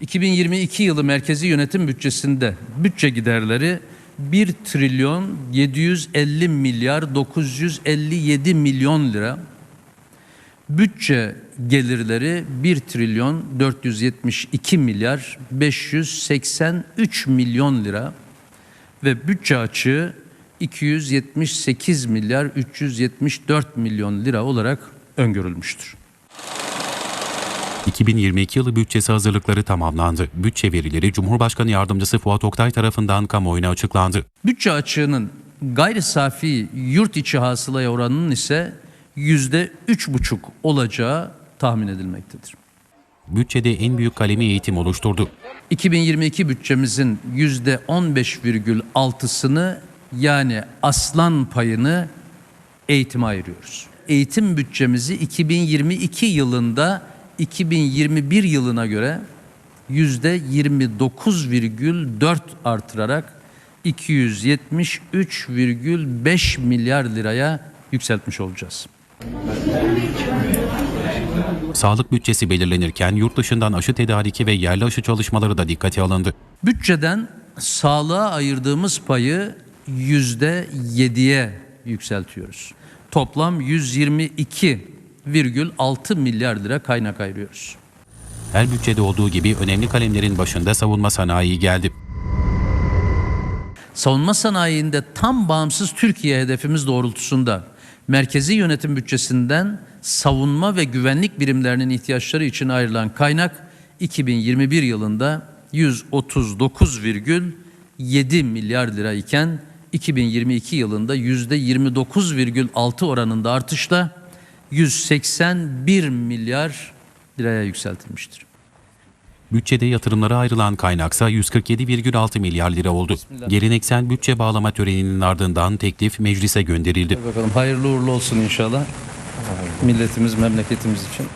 2022 yılı merkezi yönetim bütçesinde bütçe giderleri 1 trilyon 750 milyar 957 milyon lira. Bütçe gelirleri 1 trilyon 472 milyar 583 milyon lira ve bütçe açığı 278 milyar 374 milyon lira olarak öngörülmüştür. 2022 yılı bütçesi hazırlıkları tamamlandı. Bütçe verileri Cumhurbaşkanı Yardımcısı Fuat Oktay tarafından kamuoyuna açıklandı. Bütçe açığının gayri safi yurt içi hasılaya oranının ise yüzde üç buçuk olacağı tahmin edilmektedir. Bütçede en büyük kalemi eğitim oluşturdu. 2022 bütçemizin yüzde 15,6'sını yani aslan payını eğitime ayırıyoruz. Eğitim bütçemizi 2022 yılında 2021 yılına göre yüzde 29,4 artırarak 273,5 milyar liraya yükseltmiş olacağız. Sağlık bütçesi belirlenirken yurt dışından aşı tedariki ve yerli aşı çalışmaları da dikkate alındı. Bütçeden sağlığa ayırdığımız payı yüzde yediye yükseltiyoruz. Toplam 122,6 milyar lira kaynak ayırıyoruz. Her bütçede olduğu gibi önemli kalemlerin başında savunma sanayi geldi. Savunma sanayinde tam bağımsız Türkiye hedefimiz doğrultusunda merkezi yönetim bütçesinden savunma ve güvenlik birimlerinin ihtiyaçları için ayrılan kaynak 2021 yılında 139,7 milyar lira iken 2022 yılında %29,6 oranında artışla 181 milyar liraya yükseltilmiştir. Bütçede yatırımlara ayrılan kaynaksa 147,6 milyar lira oldu. Geleneksel bütçe bağlama töreninin ardından teklif meclise gönderildi. Bakalım hayırlı uğurlu olsun inşallah. Milletimiz, memleketimiz için.